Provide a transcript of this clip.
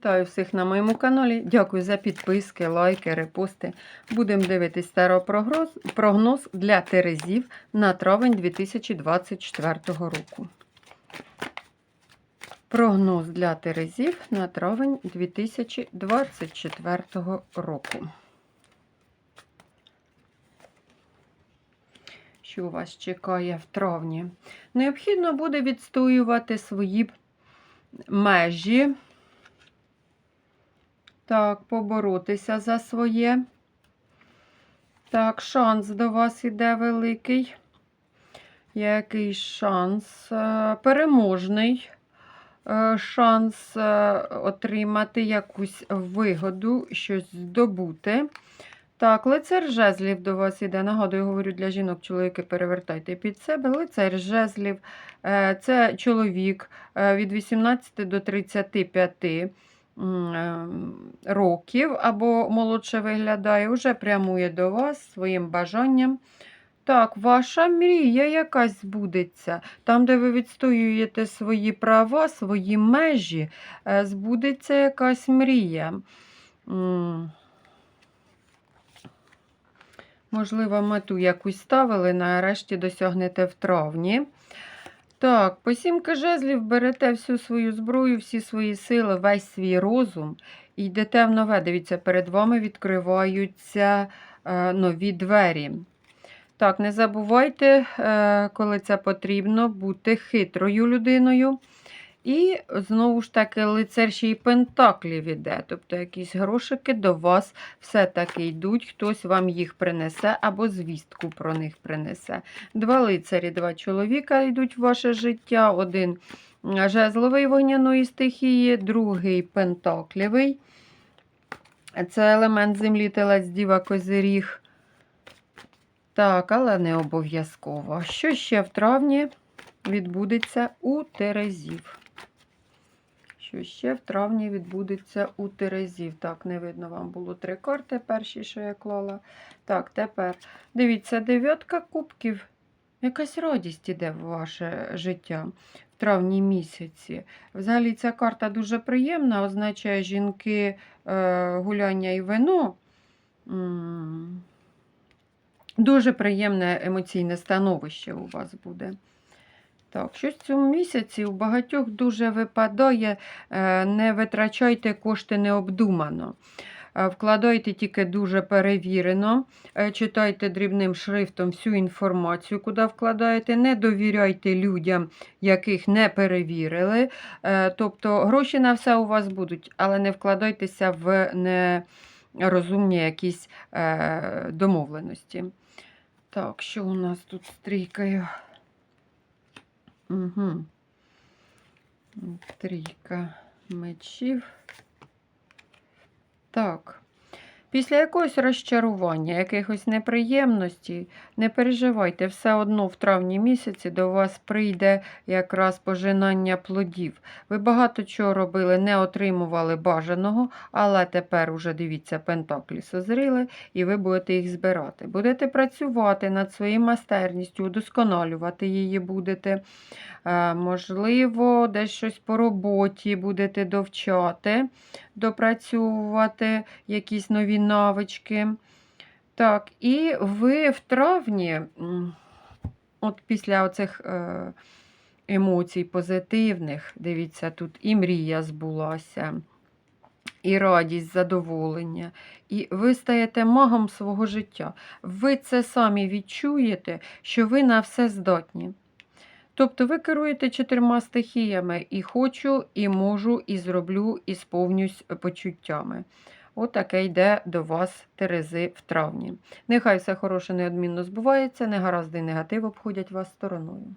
Вітаю всіх на моєму каналі. Дякую за підписки, лайки, репости. Будемо дивитись старопрогноз прогноз для Терезів на травень 2024 року. Прогноз для Терезів на травень 2024 року. Що вас чекає в травні? Необхідно буде відстоювати свої межі. Так, поборотися за своє. Так, шанс до вас іде великий. Який шанс? Е, Переможний е, шанс е, отримати якусь вигоду, щось здобути. Так, лицар жезлів до вас іде. Нагадую, говорю для жінок, чоловіки, перевертайте під себе. Лицар жезлів це чоловік від 18 до 35 м, е, років або молодше виглядає, вже прямує до вас своїм бажанням. Так, ваша мрія якась збудеться. Там, де ви відстоюєте свої права, свої межі, е, збудеться якась мрія. Можливо, мету якусь ставили, нарешті досягнете в травні. Так, по сімки жезлів берете всю свою зброю, всі свої сили, весь свій розум і йдете в нове. Дивіться, перед вами відкриваються е, нові двері. Так, не забувайте, е, коли це потрібно, бути хитрою людиною. І знову ж таки, лицар ще й пентаклів іде. Тобто якісь грошики до вас все-таки йдуть, хтось вам їх принесе або звістку про них принесе. Два лицарі, два чоловіка йдуть в ваше життя. Один жезловий вогняної стихії, другий пентаклівий. Це елемент землі, телець, діва, козиріг. Так, але не обов'язково. Що ще в травні відбудеться у Терезів? Що ще в травні відбудеться у Терезів? Так, не видно, вам було три карти, перші, що я клала. Так, тепер дивіться, дев'ятка кубків. Якась радість іде в ваше життя в травні місяці. Взагалі, ця карта дуже приємна, означає жінки, е, гуляння і вино. Дуже приємне емоційне становище у вас буде. Так, щось в цьому місяці у багатьох дуже випадає, е, не витрачайте кошти необдумано. Е, Вкладайте тільки дуже перевірено, е, читайте дрібним шрифтом всю інформацію, куди вкладаєте. Не довіряйте людям, яких не перевірили. Тобто гроші на все у вас будуть, але не вкладайтеся в нерозумні якісь домовленості. Так, що у нас тут з трійкою? Угу. Трійка мечів. Так. Після якогось розчарування, якихось неприємностей, не переживайте, все одно в травні місяці до вас прийде якраз пожинання плодів. Ви багато чого робили, не отримували бажаного, але тепер уже дивіться, пентаклі созріли, і ви будете їх збирати. Будете працювати над своєю майстерністю, удосконалювати її будете. Е, Можливо, десь щось по роботі будете довчати, допрацьовувати якісь нові навички. Так, і ви в травні, от після оцих е, емоцій позитивних, дивіться, тут і мрія збулася, і радість, задоволення. І ви стаєте магом свого життя. Ви це самі відчуєте, що ви на все здатні. Тобто ви керуєте чотирма стихіями і хочу, і можу, і зроблю, і сповнюсь почуттями. Отаке йде до вас Терези в травні. Нехай все хороше неодмінно збувається, негаразди і негатив обходять вас стороною.